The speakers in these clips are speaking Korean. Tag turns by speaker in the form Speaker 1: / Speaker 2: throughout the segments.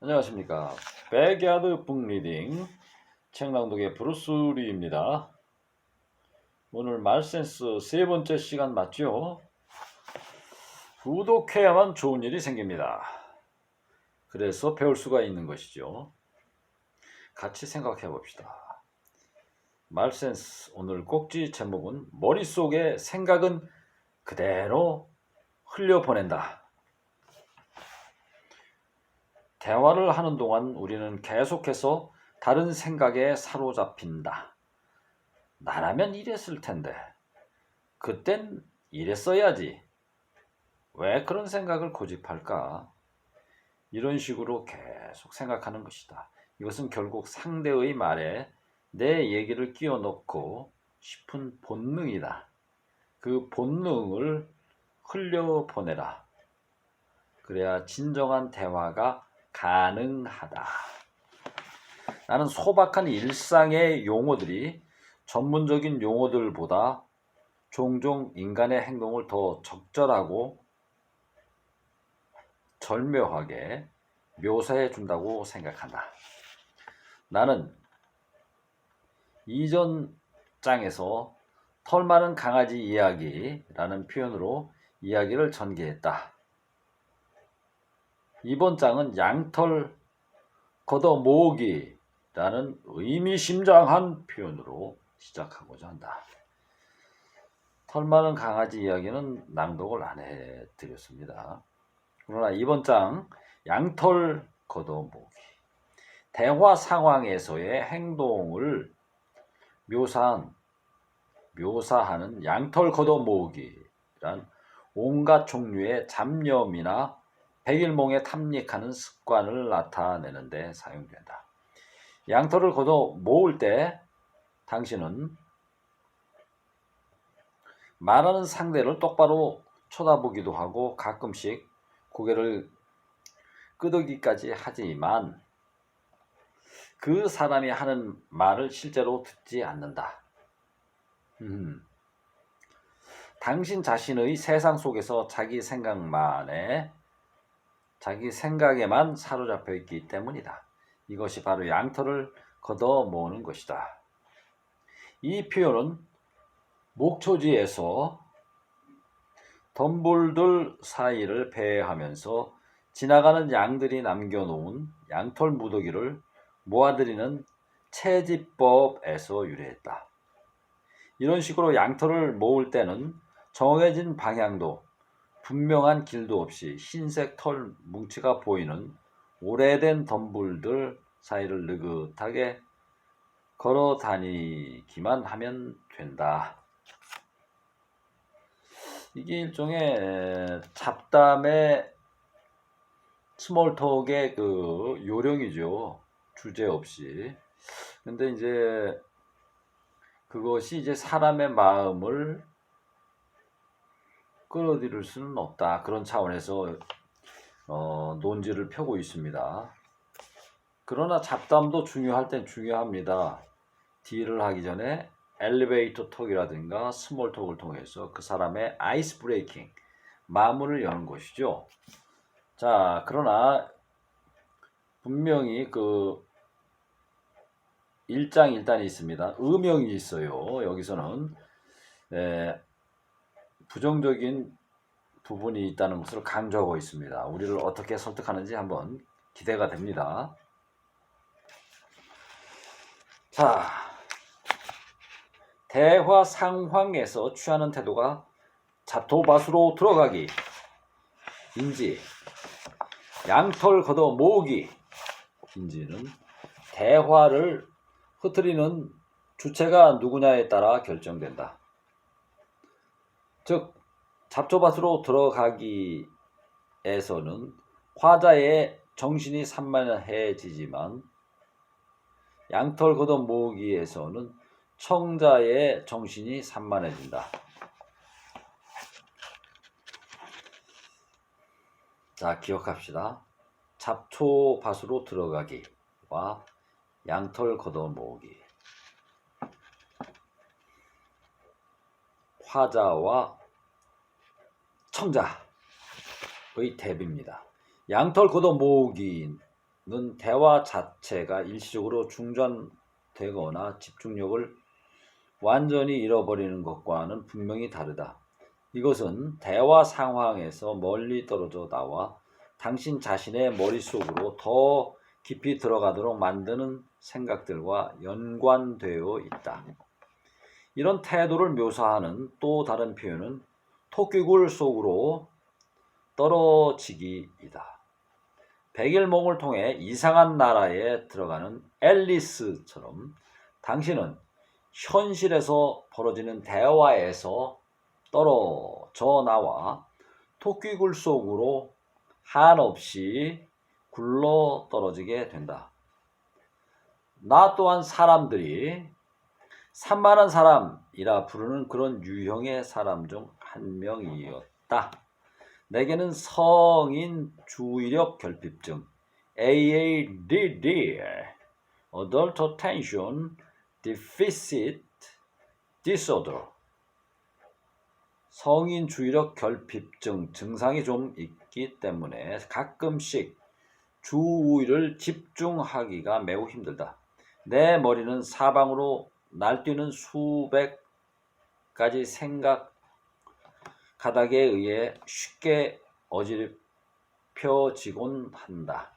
Speaker 1: 안녕하십니까. 백야드 북 리딩 책 낭독의 브루스 리입니다. 오늘 말센스 세 번째 시간 맞죠? 구독해야만 좋은 일이 생깁니다. 그래서 배울 수가 있는 것이죠. 같이 생각해 봅시다. 말센스 오늘 꼭지 제목은 머릿속에 생각은 그대로 흘려보낸다. 대화를 하는 동안 우리는 계속해서 다른 생각에 사로잡힌다. 나라면 이랬을 텐데. 그땐 이랬어야지. 왜 그런 생각을 고집할까? 이런 식으로 계속 생각하는 것이다. 이것은 결국 상대의 말에 내 얘기를 끼워 넣고 싶은 본능이다. 그 본능을 흘려보내라. 그래야 진정한 대화가 가능하다. 나는 소박한 일상의 용어들이 전문적인 용어들보다 종종 인간의 행동을 더 적절하고 절묘하게 묘사해 준다고 생각한다. 나는 이전 장에서 털 많은 강아지 이야기라는 표현으로 이야기를 전개했다. 이번 장은 양털 걷어 모으기라는 의미심장한 표현으로 시작하고자 한다. 털 많은 강아지 이야기는 낭독을 안 해드렸습니다. 그러나 이번 장 양털 걷어 모으기 대화 상황에서의 행동을 묘사한 묘사하는 양털 걷어 모으기란 온갖 종류의 잡념이나 백일몽에 탐닉하는 습관을 나타내는데 사용된다. 양털을 걷어 모을 때 당신은 말하는 상대를 똑바로 쳐다보기도 하고 가끔씩 고개를 끄덕이까지 하지만 그 사람이 하는 말을 실제로 듣지 않는다. 음. 당신 자신의 세상 속에서 자기 생각만에 자기 생각에만 사로잡혀 있기 때문이다. 이것이 바로 양털을 걷어 모으는 것이다. 이 표현은 목초지에서 덤불들 사이를 배회하면서 지나가는 양들이 남겨놓은 양털 무더기를 모아들이는 채집법에서 유래했다. 이런 식으로 양털을 모을 때는 정해진 방향도 분명한 길도 없이 흰색 털 뭉치가 보이는 오래된 덤불들 사이를 느긋하게 걸어 다니기만 하면 된다. 이게 일종의 잡담의 스몰톡의 그 요령이죠. 주제 없이. 근데 이제 그것이 이제 사람의 마음을 끌어들일 수는 없다. 그런 차원에서 어, 논지를 펴고 있습니다. 그러나 잡담도 중요할 땐 중요합니다. 딜을 하기 전에 엘리베이터 톡이라든가 스몰 톡을 통해서 그 사람의 아이스 브레이킹, 마문을 여는 것이죠. 자, 그러나 분명히 그 일장 일단이 있습니다. 음영이 있어요. 여기서는 에, 부정적인 부분이 있다는 것을 강조하고 있습니다. 우리를 어떻게 설득하는지 한번 기대가 됩니다. 자, 대화 상황에서 취하는 태도가 잡토밭으로 들어가기, 인지, 양털 걷어 모으기, 인지는 대화를 흐트리는 주체가 누구냐에 따라 결정된다. 즉, 잡초밭으로 들어가기에서는 화자의 정신이 산만해지지만 양털 걷어 모으기에서는 청자의 정신이 산만해진다. 자, 기억합시다. 잡초밭으로 들어가기와 양털 걷어 모으기. 화자와 청자의 대비입니다. 양털 걷어 모으기는 대화 자체가 일시적으로 중단되거나 집중력을 완전히 잃어버리는 것과는 분명히 다르다. 이것은 대화 상황에서 멀리 떨어져 나와 당신 자신의 머릿속으로 더 깊이 들어가도록 만드는 생각들과 연관되어 있다. 이런 태도를 묘사하는 또 다른 표현은 토끼굴 속으로 떨어지기이다. 백일몽을 통해 이상한 나라에 들어가는 앨리스처럼 당신은 현실에서 벌어지는 대화에서 떨어져 나와 토끼굴 속으로 한없이 굴러 떨어지게 된다. 나 또한 사람들이 산만한 사람이라 부르는 그런 유형의 사람 중 한 명이었다. 내게는 성인 주의력 결핍증 AADD Adult Attention Deficit Disorder 성인 주의력 결핍증 증상이 좀 있기 때문에 가끔씩 주의를 집중하기가 매우 힘들다. 내 머리는 사방으로 날뛰는 수백 가지 생각 가닥에 의해 쉽게 어지럽혀지곤 한다.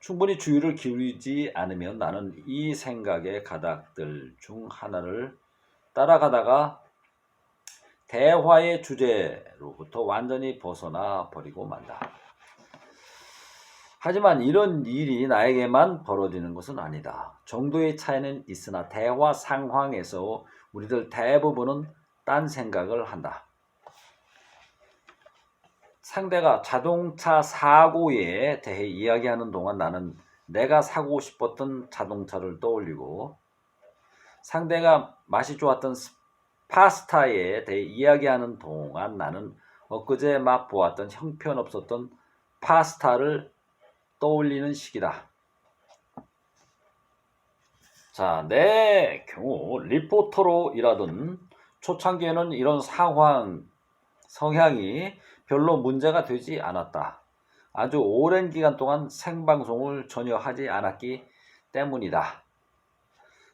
Speaker 1: 충분히 주의를 기울이지 않으면 나는 이 생각의 가닥들 중 하나를 따라가다가 대화의 주제로부터 완전히 벗어나 버리고 만다. 하지만 이런 일이 나에게만 벌어지는 것은 아니다. 정도의 차이는 있으나 대화 상황에서 우리들 대부분은 딴 생각을 한다. 상대가 자동차 사고에 대해 이야기하는 동안 나는 내가 사고 싶었던 자동차를 떠올리고 상대가 맛이 좋았던 스- 파스타에 대해 이야기하는 동안 나는 엊그제 맛보았던 형편없었던 파스타를 떠올리는 시기다. 자, 내 경우 리포터로 일하던 초창기에는 이런 상황, 성향이 별로 문제가 되지 않았다. 아주 오랜 기간 동안 생방송을 전혀 하지 않았기 때문이다.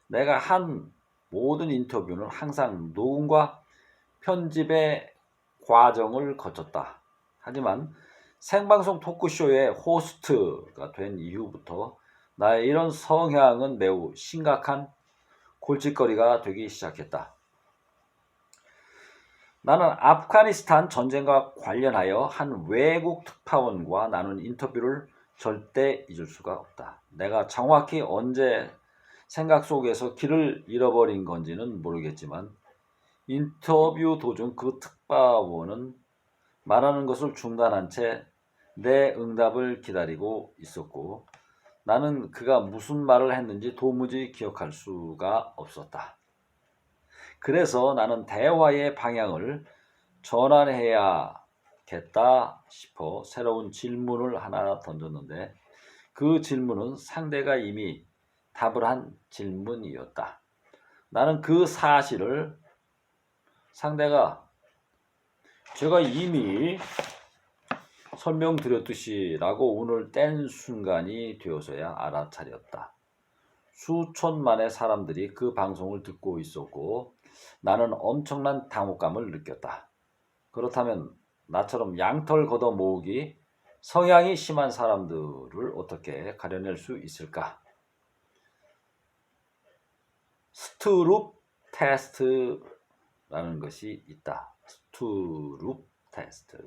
Speaker 1: 내가 한 모든 인터뷰는 항상 녹음과 편집의 과정을 거쳤다. 하지만 생방송 토크쇼의 호스트가 된 이후부터 나의 이런 성향은 매우 심각한 골칫거리가 되기 시작했다. 나는 아프가니스탄 전쟁과 관련하여 한 외국 특파원과 나눈 인터뷰를 절대 잊을 수가 없다. 내가 정확히 언제 생각 속에서 길을 잃어버린 건지는 모르겠지만 인터뷰 도중 그 특파원은 말하는 것을 중단한 채 내 응답을 기다리고 있었고 나는 그가 무슨 말을 했는지 도무지 기억할 수가 없었다. 그래서 나는 대화의 방향을 전환해야겠다 싶어 새로운 질문을 하나 던졌는데 그 질문은 상대가 이미 답을 한 질문이었다. 나는 그 사실을 상대가 제가 이미 설명드렸듯이 라고 오늘 뗀 순간이 되어서야 알아차렸다. 수천만의 사람들이 그 방송을 듣고 있었고 나는 엄청난 당혹감을 느꼈다. 그렇다면 나처럼 양털 걷어 모으기 성향이 심한 사람들을 어떻게 가려낼 수 있을까? 스트룹 테스트라는 것이 있다. 스트룹 테스트.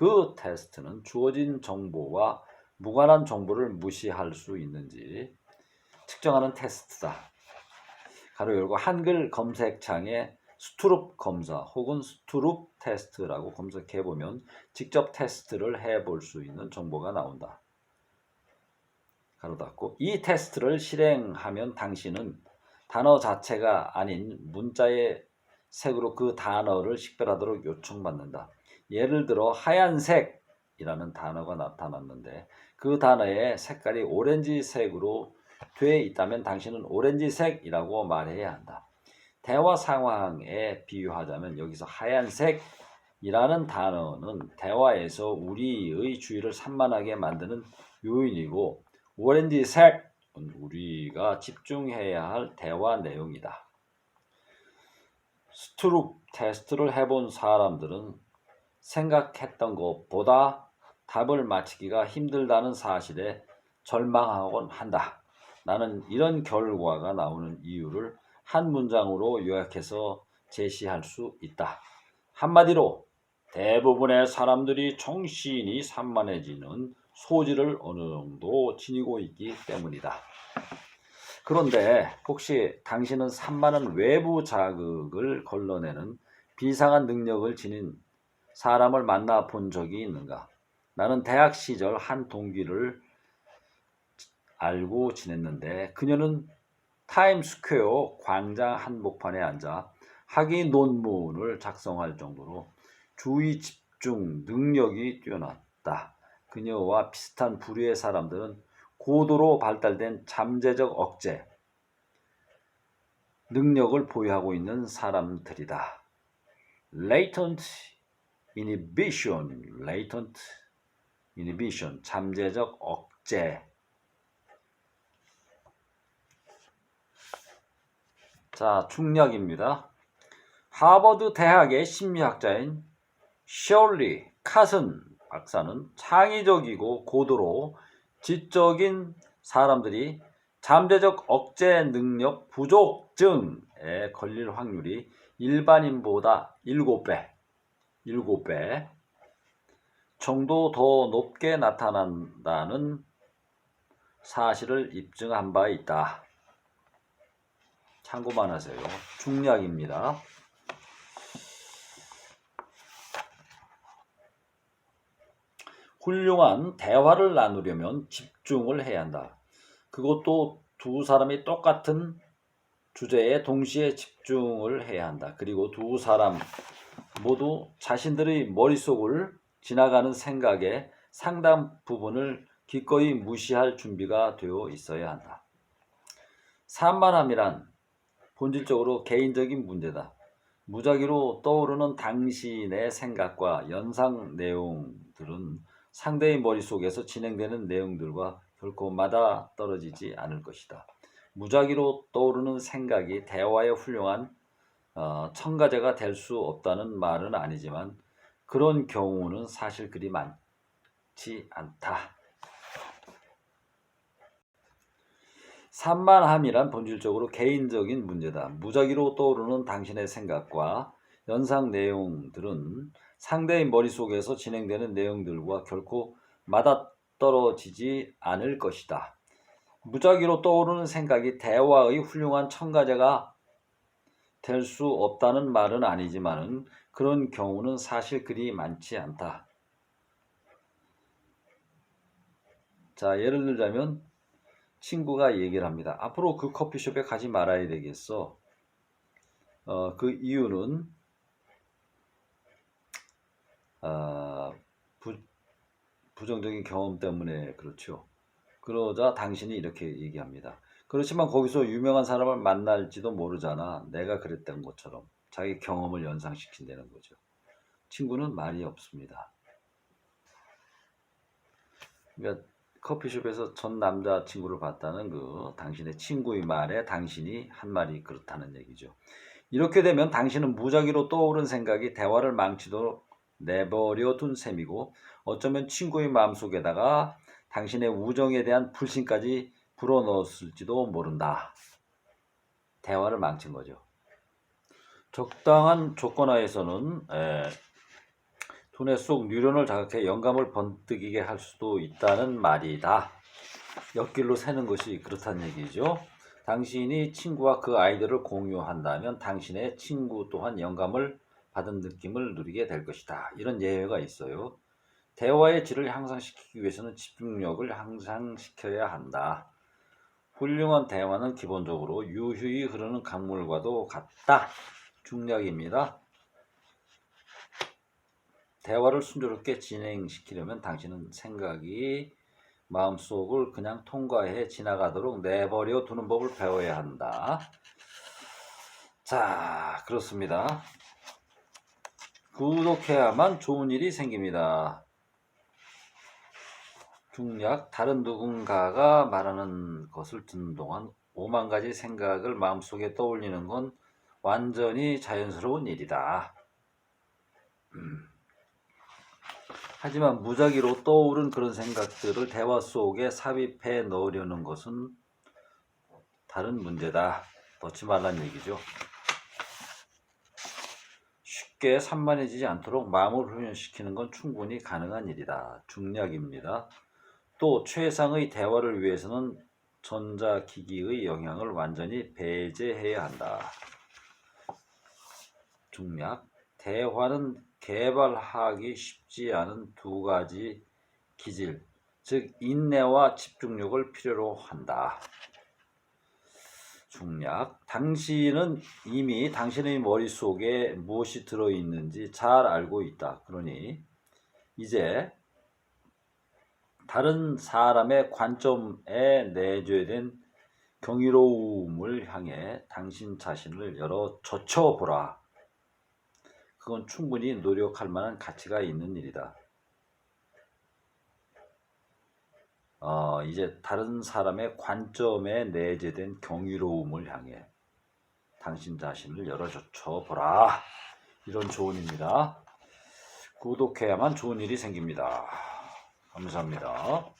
Speaker 1: 그 테스트는 주어진 정보와 무관한 정보를 무시할 수 있는지 측정하는 테스트다. 가로 열고 한글 검색창에 스트룹 검사 혹은 스트룹 테스트라고 검색해 보면 직접 테스트를 해 볼 수 있는 정보가 나온다. 가로 닫고 이 테스트를 실행하면 당신은 단어 자체가 아닌 문자의 색으로 그 단어를 식별하도록 요청받는다. 예를 들어 하얀색이라는 단어가 나타났는데 그 단어의 색깔이 오렌지색으로 돼 있다면 당신은 오렌지색이라고 말해야 한다. 대화 상황에 비유하자면 여기서 하얀색이라는 단어는 대화에서 우리의 주의를 산만하게 만드는 요인이고 오렌지 색은 우리가 집중해야 할 대화 내용이다. 스트룩 테스트를 해본 사람들은 생각했던 것보다 답을 맞히기가 힘들다는 사실에 절망하곤 한다. 나는 이런 결과가 나오는 이유를 한 문장으로 요약해서 제시할 수 있다. 한마디로 대부분의 사람들이 정신이 산만해지는 소질을 어느 정도 지니고 있기 때문이다. 그런데 혹시 당신은 산만한 외부 자극을 걸러내는 비상한 능력을 지닌 사람을 만나 본 적이 있는가? 나는 대학 시절 한 동기를 알고 지냈는데 그녀는 타임스퀘어 광장 한복판에 앉아 학위 논문을 작성할 정도로 주의 집중 능력이 뛰어났다. 그녀와 비슷한 부류의 사람들은 고도로 발달된 잠재적 억제 능력을 보유하고 있는 사람들이다. latent inhibition, latent inhibition, 잠재적 억제. 자, 중략입니다. 하버드 대학의 심리학자인 셜리 카슨 박사는 창의적이고 고도로 지적인 사람들이 잠재적 억제 능력 부족증에 걸릴 확률이 일반인보다 7배, 7배 정도 더 높게 나타난다는 사실을 입증한 바 있다. 참고만 하세요. 중략입니다. 훌륭한 대화를 나누려면 집중을 해야 한다. 그것도 두 사람이 똑같은 주제에 동시에 집중을 해야 한다. 그리고 두 사람 모두 자신들의 머릿속을 지나가는 생각의 상당 부분을 기꺼이 무시할 준비가 되어 있어야 한다. 산만함이란 본질적으로 개인적인 문제다. 무작위로 떠오르는 당신의 생각과 연상 내용들은 상대의 머릿속에서 진행되는 내용들과 결코 맞아 떨어지지 않을 것이다. 무작위로 떠오르는 생각이 대화의 훌륭한 어, 첨가제가 될 수 없다는 말은 아니지만 그런 경우는 사실 그리 많지 않다. 산만함이란 본질적으로 개인적인 문제다. 무작위로 떠오르는 당신의 생각과 연상 내용들은 상대의 머릿속에서 진행되는 내용들과 결코 맞아떨어지지 않을 것이다. 무작위로 떠오르는 생각이 대화의 훌륭한 첨가제가 될 수 없다는 말은 아니지만은 그런 경우는 사실 그리 많지 않다. 자, 예를 들자면 친구가 얘기를 합니다. 앞으로 그 커피숍에 가지 말아야 되겠어. 어, 그 이유는 아, 부, 부정적인 경험 때문에 그렇죠. 그러자 당신이 이렇게 얘기합니다. 그렇지만 거기서 유명한 사람을 만날지도 모르잖아. 내가 그랬던 것처럼 자기 경험을 연상시킨다는 거죠. 친구는 말이 없습니다. 그러니까 커피숍에서 전 남자친구를 봤다는 그 당신의 친구의 말에 당신이 한 말이 그렇다는 얘기죠. 이렇게 되면 당신은 무작위로 떠오른 생각이 대화를 망치도록 내버려 둔 셈이고 어쩌면 친구의 마음속에다가 당신의 우정에 대한 불신까지 불어 넣었을지도 모른다. 대화를 망친 거죠. 적당한 조건 하에서는 에, 두뇌 속 뉴런을 자극해 영감을 번뜩이게 할 수도 있다는 말이다. 옆길로 새는 것이 그렇다는 얘기죠. 당신이 친구와 그 아이디어를 공유한다면 당신의 친구 또한 영감을 받은 느낌을 누리게 될 것이다. 이런 예외가 있어요. 대화의 질을 향상시키기 위해서는 집중력을 향상시켜야 한다. 훌륭한 대화는 기본적으로 유유히 흐르는 강물과도 같다. 중략입니다. 대화를 순조롭게 진행시키려면 당신은 생각이 마음속을 그냥 통과해 지나가도록 내버려 두는 법을 배워야 한다. 자, 그렇습니다. 구독해야만 좋은 일이 생깁니다. 중략 다른 누군가가 말하는 것을 듣는 동안 오만 가지 생각을 마음속에 떠올리는 건 완전히 자연스러운 일이다. 음. 하지만 무작위로 떠오른 그런 생각들을 대화 속에 삽입해 넣으려는 것은 다른 문제다. 넣지 말란 얘기죠. 쉽게 산만해지지 않도록 마음을 훈련시키는 건 충분히 가능한 일이다. 중략입니다. 또 최상의 대화를 위해서는 전자기기의 영향을 완전히 배제해야 한다. 중략 대화는 개발하기 쉽지 않은 두 가지 기질, 즉 인내와 집중력을 필요로 한다. 중략 당신은 이미 당신의 머릿속에 무엇이 들어있는지 잘 알고 있다. 그러니 이제 다른 사람의 관점에 내재된 경이로움을 향해 당신 자신을 열어 젖혀보라. 그건 충분히 노력할 만한 가치가 있는 일이다. 어, 이제 다른 사람의 관점에 내재된 경이로움을 향해 당신 자신을 열어 젖혀보라. 이런 조언입니다. 구독해야만 좋은 일이 생깁니다. 감사합니다.